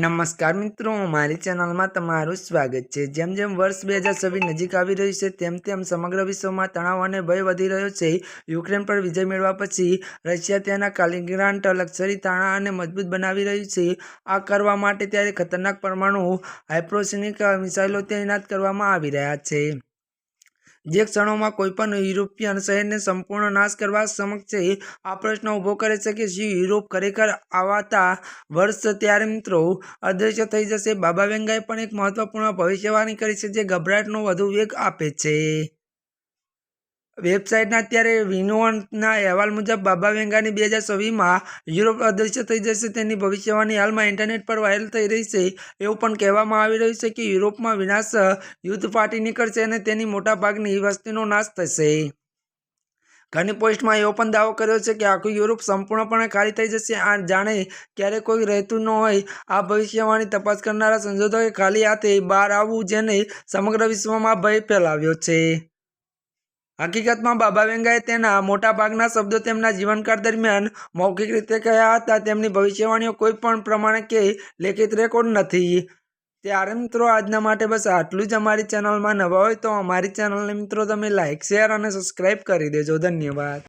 નમસ્કાર મિત્રો, મારી ચેનલમાં તમારું સ્વાગત છે. જેમ જેમ વર્ષ બે હજાર છવ્વીસ નજીક આવી રહ્યું છે, તેમ તેમ સમગ્ર વિશ્વમાં તણાવ અને ભય વધી રહ્યો છે. યુક્રેન પર વિજય મેળવ્યા પછી રશિયા તેના કાલિગ્રાન્ટ લક્ઝરી તાણા અને મજબૂત બનાવી રહ્યું છે. આ કરવા માટે ત્યારે ખતરનાક પરમાણુ હાઇપ્રોસિનિક મિસાઇલો તૈનાત કરવામાં આવી રહ્યા છે. જે ક્ષણોમાં કોઈપણ યુરોપિયન શહેરને સંપૂર્ણ નાશ કરવા સમક્ષ આ પ્રશ્ન ઊભો કરે છે કે શું યુરોપ ખરેખર આવતા વર્ષ ત્યારે મિત્રો અદૃશ્ય થઈ જશે? બાબા વેંગાએ પણ એક મહત્વપૂર્ણ ભવિષ્યવાણી કરી છે જે ગભરાટનો વધુ વેગ આપે છે. વેબસાઇટના અત્યારે વિનોવનના અહેવાલ મુજબ બાબા વેંગાની બે હજાર છવ્વીસમાં યુરોપ અદૃશ્ય થઈ જશે. તેની ભવિષ્યવાણી હાલમાં ઇન્ટરનેટ પર વાયરલ થઈ રહી છે એવું પણ કહેવામાં આવી રહ્યું છે કે યુરોપમાં વિનાશ યુદ્ધ ફાટી નીકળશે અને તેની મોટાભાગની વસ્તીનો નાશ થશે. ઘણી પોસ્ટમાં એવો પણ દાવો કર્યો છે કે આખું યુરોપ સંપૂર્ણપણે ખાલી થઈ જશે. આ જાણે ક્યારે કોઈ રહેતું ન હોય. આ ભવિષ્યવાણી તપાસ કરનારા સંશોધકોએ ખાલી હાથે બહાર આવવું જેને સમગ્ર વિશ્વમાં ભય ફેલાવ્યો છે. હકીકતમાં બાબા વેંગાએ તેના મોટાભાગના શબ્દો તેમના જીવનકાળ દરમિયાન મૌખિક રીતે કહ્યા હતા. તેમની ભવિષ્યવાણીઓ કોઈ પણ પ્રમાણે કે લેખિત રેકોર્ડ નથી. ત્યારે મિત્રો, આજના માટે બસ આટલું જ અમારી ચેનલમાં નવા હોય તો અમારી ચેનલને મિત્રો, તમે લાઇક શેર અને સબસ્ક્રાઈબ કરી દેજો. ધન્યવાદ.